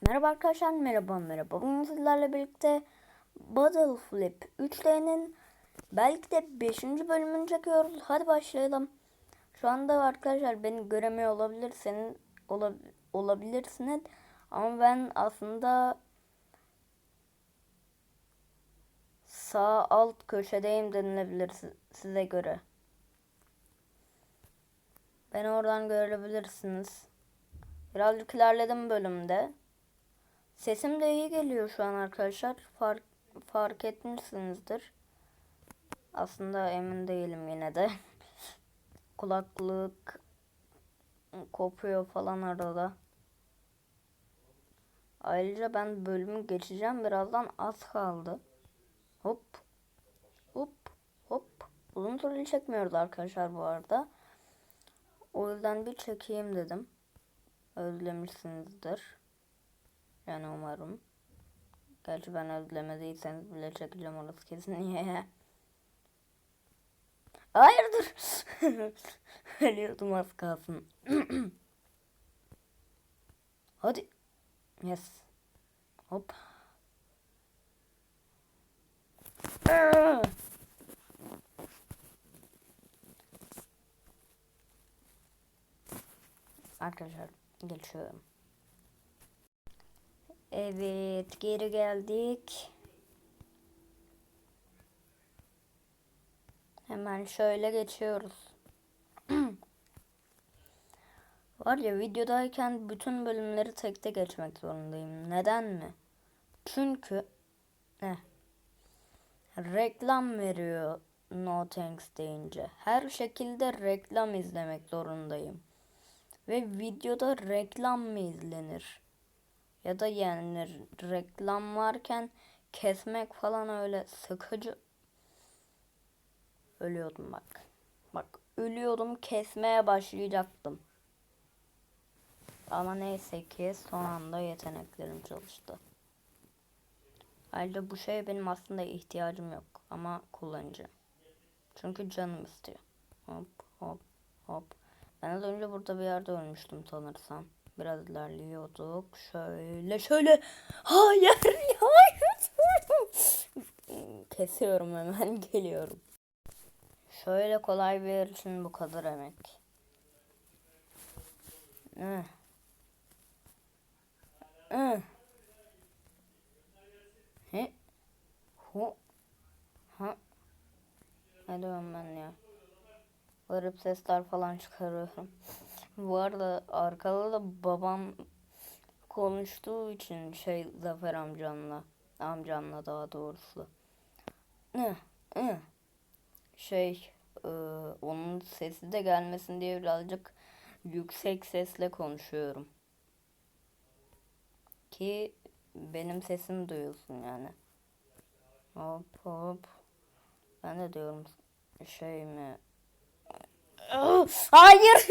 Merhaba arkadaşlar, merhaba merhaba. Bugün sizlerle birlikte Bottle Flip 3D'nin belki de 5. bölümünü çekiyoruz. Hadi başlayalım. Şu anda arkadaşlar beni göremiyor olabilirsiniz, olab olabilirsiniz. Ama ben aslında sağ alt köşedeyim denilebilir si- size göre. Beni oradan görebilirsiniz. Birazcık ilerledim bölümde. Sesim de iyi geliyor şu an arkadaşlar. Fark, fark etmişsinizdir. Aslında emin değilim yine de. Kulaklık kopuyor falan arada. Ayrıca ben bölümü geçeceğim. Birazdan az kaldı. Hop. Hop. Hop. Uzun süreli çekmiyoruz arkadaşlar bu arada. O yüzden bir çekeyim dedim. Özlemişsinizdir. Yani umarım. Gerçi ben özlemediyseniz bile çekeceğim orası kesin. Niye? Hayır dur. Ölüyordum az kalsın. Hadi. Yes. Hop. Arkadaşlar geçiyorum. Evet, geri geldik. Hemen şöyle geçiyoruz. Var ya videodayken bütün bölümleri tek tek geçmek zorundayım. Neden mi? Çünkü ne? Reklam veriyor No Thanks deyince. Her şekilde reklam izlemek zorundayım. Ve videoda reklam mı izlenir? Ya da yani reklam varken kesmek falan öyle sıkıcı. Ölüyordum bak. Bak ölüyordum kesmeye başlayacaktım. Ama neyse ki son anda yeteneklerim çalıştı. Ayrıca bu şeye benim aslında ihtiyacım yok ama kullanacağım. Çünkü canım istiyor. Hop hop hop. Ben az önce burada bir yerde ölmüştüm sanırsam. Biraz ilerliyorduk. Şöyle şöyle. Hayır hayır. Kesiyorum hemen geliyorum. Şöyle kolay bir yer için bu kadar emek. Eh. Eh. He. Hu. Ha. Ne diyorum ben ya? Garip sesler falan çıkarıyorum. Bu arada arkada da babam konuştuğu için şey Zafer amcamla amcamla daha doğrusu. Ne? Şey e, onun sesi de gelmesin diye birazcık yüksek sesle konuşuyorum. Ki benim sesim duyulsun yani. Hop hop. Ben de diyorum şey mi? Hayır.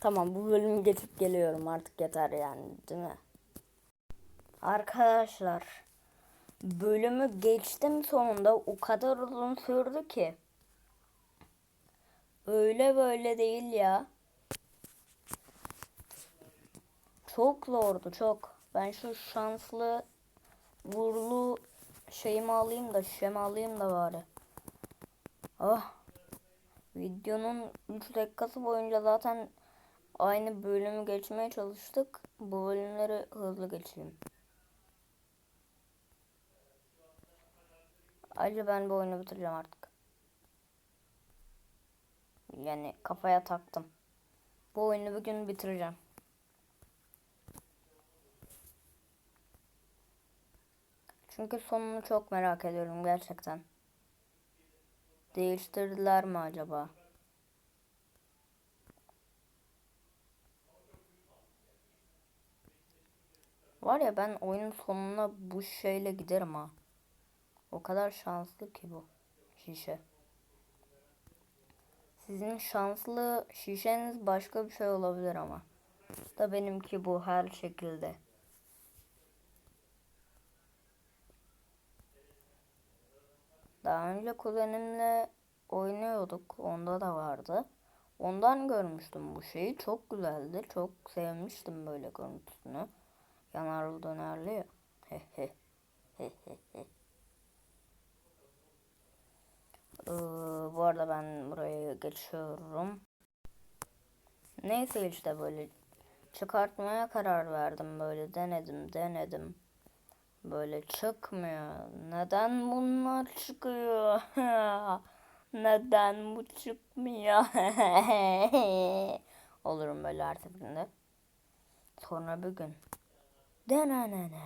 tamam bu bölümü geçip geliyorum artık yeter yani değil mi? Arkadaşlar bölümü geçtim sonunda o kadar uzun sürdü ki. Öyle böyle değil ya. Çok zordu çok. Ben şu şanslı vurlu şeyimi alayım da şişemi alayım da bari. Ah. Videonun 3 dakikası boyunca zaten aynı bölümü geçmeye çalıştık. Bu bölümleri hızlı geçeyim. Ayrıca ben bu oyunu bitireceğim artık. Yani kafaya taktım. Bu oyunu bugün bitireceğim. Çünkü sonunu çok merak ediyorum gerçekten. Değiştirdiler mi acaba? Var ya ben oyunun sonuna bu şeyle giderim ha. O kadar şanslı ki bu şişe. Sizin şanslı şişeniz başka bir şey olabilir ama. Da benimki bu her şekilde. Daha önce kuzenimle oynuyorduk. Onda da vardı. Ondan görmüştüm bu şeyi. Çok güzeldi. Çok sevmiştim böyle görüntüsünü. Yanarlı dönerli ya. Ee, bu arada ben buraya geçiyorum. Neyse işte böyle çıkartmaya karar verdim böyle denedim denedim. Böyle çıkmıyor. Neden bunlar çıkıyor? Neden bu çıkmıyor? Olurum böyle her seferinde. Sonra bir gün. Denenene.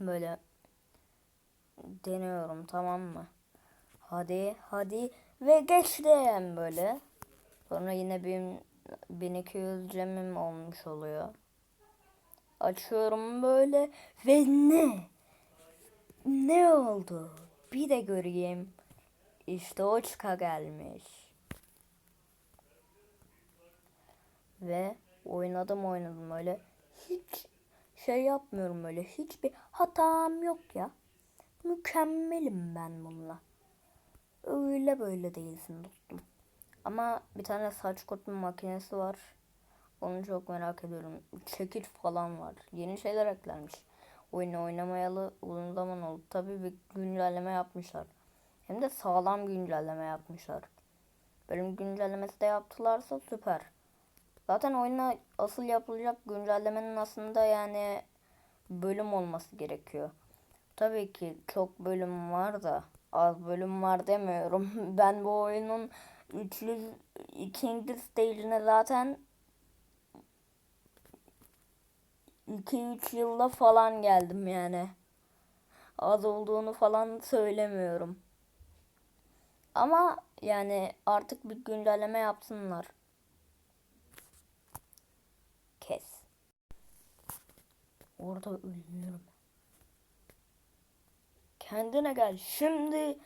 Böyle deniyorum tamam mı? Hadi hadi ve geçtim böyle. Sonra yine bin, 1200 cemim olmuş oluyor. Açıyorum böyle ve ne? Ne oldu? Bir de göreyim. İşte o çıka gelmiş. Ve oynadım oynadım öyle. Hiç şey yapmıyorum öyle. Hiçbir hatam yok ya. Mükemmelim ben bununla. Öyle böyle değilsin dostum. Ama bir tane saç kurutma makinesi var. Onu çok merak ediyorum. Çekiç falan var. Yeni şeyler eklenmiş. Oyunu oynamayalı uzun zaman oldu. Tabii bir güncelleme yapmışlar. Hem de sağlam güncelleme yapmışlar. Bölüm güncellemesi de yaptılarsa süper. Zaten oyuna asıl yapılacak güncellemenin aslında yani bölüm olması gerekiyor. Tabii ki çok bölüm var da az bölüm var demiyorum. Ben bu oyunun 300 ikinci stage'ine zaten 2-3 yılda falan geldim yani. Az olduğunu falan söylemiyorum. Ama yani artık bir güncelleme yapsınlar. Kes. Orada ölüyorum. Kendine gel. Şimdi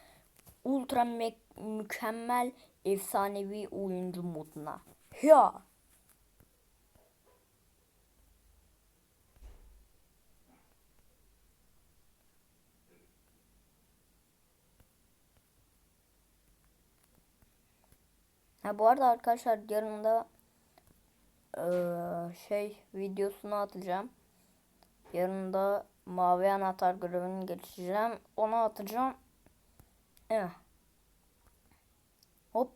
ultra me- mükemmel efsanevi oyuncu moduna. Ya. Ha bu arada arkadaşlar yarın da eee, şey videosunu atacağım. Yarın da mavi anahtar görevini geçeceğim. Onu atacağım. Evet. Hop.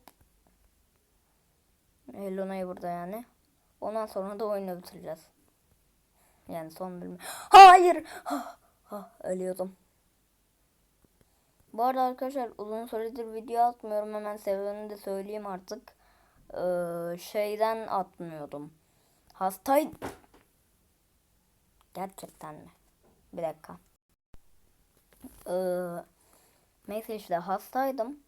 Hello Neighbor'da yani. Ondan sonra da oyunu bitireceğiz. Yani son bölümü. Hayır. Ha, ha, ölüyordum. Bu arada arkadaşlar uzun süredir video atmıyorum. Hemen sebebini de söyleyeyim artık. Ee, şeyden atmıyordum. Hastay... Gerçekten mi? Bir dakika. Ee, neyse işte hastaydım.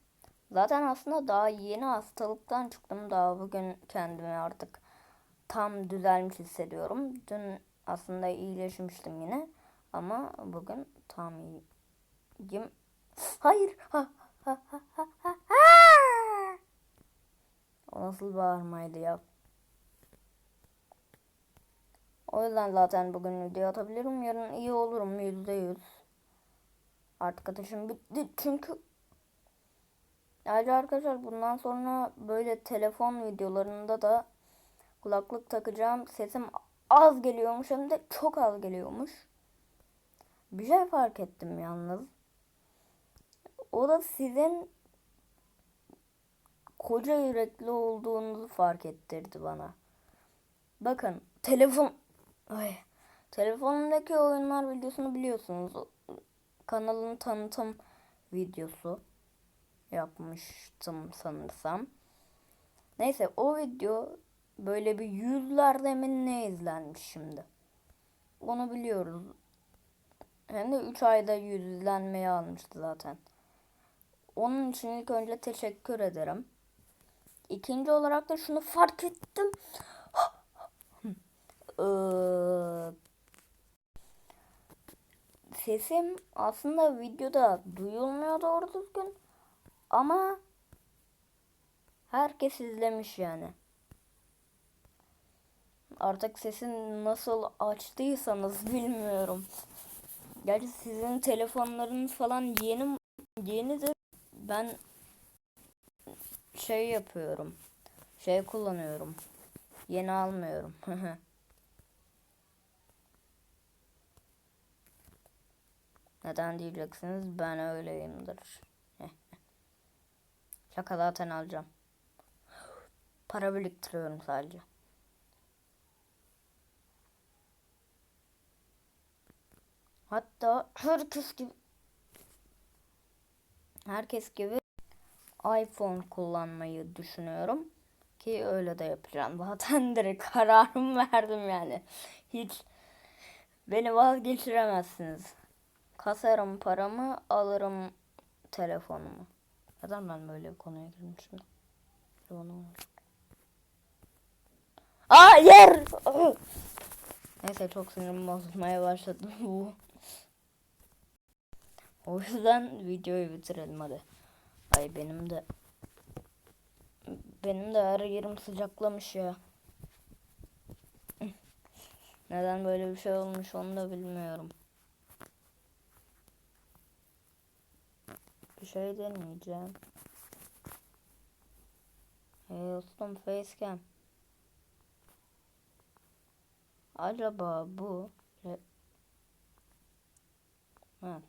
Zaten aslında daha yeni hastalıktan çıktım. Daha bugün kendimi artık tam düzelmiş hissediyorum. Dün aslında iyileşmiştim yine. Ama bugün tam iyiyim. Hayır. Ha, ha, ha, ha, ha. O nasıl bağırmaydı ya? O yüzden zaten bugün video atabilirim. Yarın iyi olurum yüzde yüz. Artık ateşim bitti çünkü Ayrıca arkadaşlar bundan sonra böyle telefon videolarında da kulaklık takacağım. Sesim az geliyormuş hem de çok az geliyormuş. Bir şey fark ettim yalnız. O da sizin koca yürekli olduğunuzu fark ettirdi bana. Bakın telefon ay telefonumdaki oyunlar videosunu biliyorsunuz. Kanalın tanıtım videosu yapmıştım sanırsam. Neyse o video böyle bir yüzlerde mi ne izlenmiş şimdi. Onu biliyoruz. Hem de 3 ayda yüz izlenmeyi almıştı zaten. Onun için ilk önce teşekkür ederim. İkinci olarak da şunu fark ettim. Ee, sesim aslında videoda duyulmuyor doğru düzgün. Ama herkes izlemiş yani. Artık sesini nasıl açtıysanız bilmiyorum. Gerçi sizin telefonlarınız falan yeni yenidir ben şey yapıyorum. Şey kullanıyorum. Yeni almıyorum. Neden diyeceksiniz? Ben öyleyimdir. Şaka zaten alacağım. Para biriktiriyorum sadece. Hatta herkes gibi herkes gibi iPhone kullanmayı düşünüyorum ki öyle de yapacağım. Zaten direkt kararımı verdim yani. Hiç beni vazgeçiremezsiniz. Kasarım paramı, alırım telefonumu. Neden ben böyle bir konuya girmişim? Telefonum var. Aa yer! Neyse çok sinirim bozulmaya başladı bu. O yüzden videoyu bitirelim hadi. Ay benim de benim de her yerim sıcaklamış ya. Neden böyle bir şey olmuş onu da bilmiyorum. Bir şey deneyeceğim. Hey dostum facecam. Acaba bu Ha.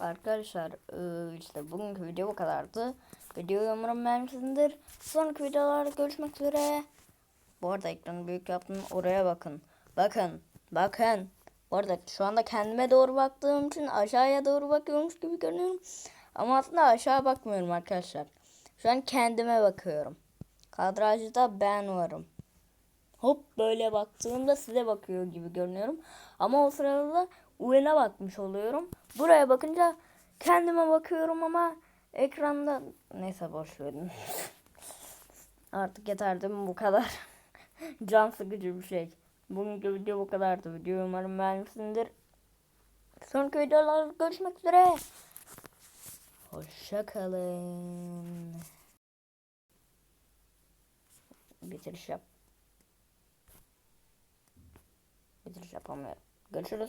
Arkadaşlar eee, işte bugünkü video bu kadardı. Videoyu umarım beğenmişsinizdir. Sonraki videolarda görüşmek üzere. Bu arada ekranı büyük yaptım. Oraya bakın. Bakın. Bakın. Bu arada şu anda kendime doğru baktığım için aşağıya doğru bakıyormuş gibi görünüyorum. Ama aslında aşağı bakmıyorum arkadaşlar. Şu an kendime bakıyorum. Kadrajda ben varım. Hop böyle baktığımda size bakıyor gibi görünüyorum. Ama o sırada da Uyen'e bakmış oluyorum. Buraya bakınca kendime bakıyorum ama ekranda neyse boş verin. Artık yeter değil mi bu kadar? Can sıkıcı bir şey. Bugünkü video bu kadardı. Videoyu umarım beğenmişsinizdir. Sonraki videolarda görüşmek üzere. Hoşçakalın. Bitiriş yap. Bitiriş yapamıyorum. Görüşürüz.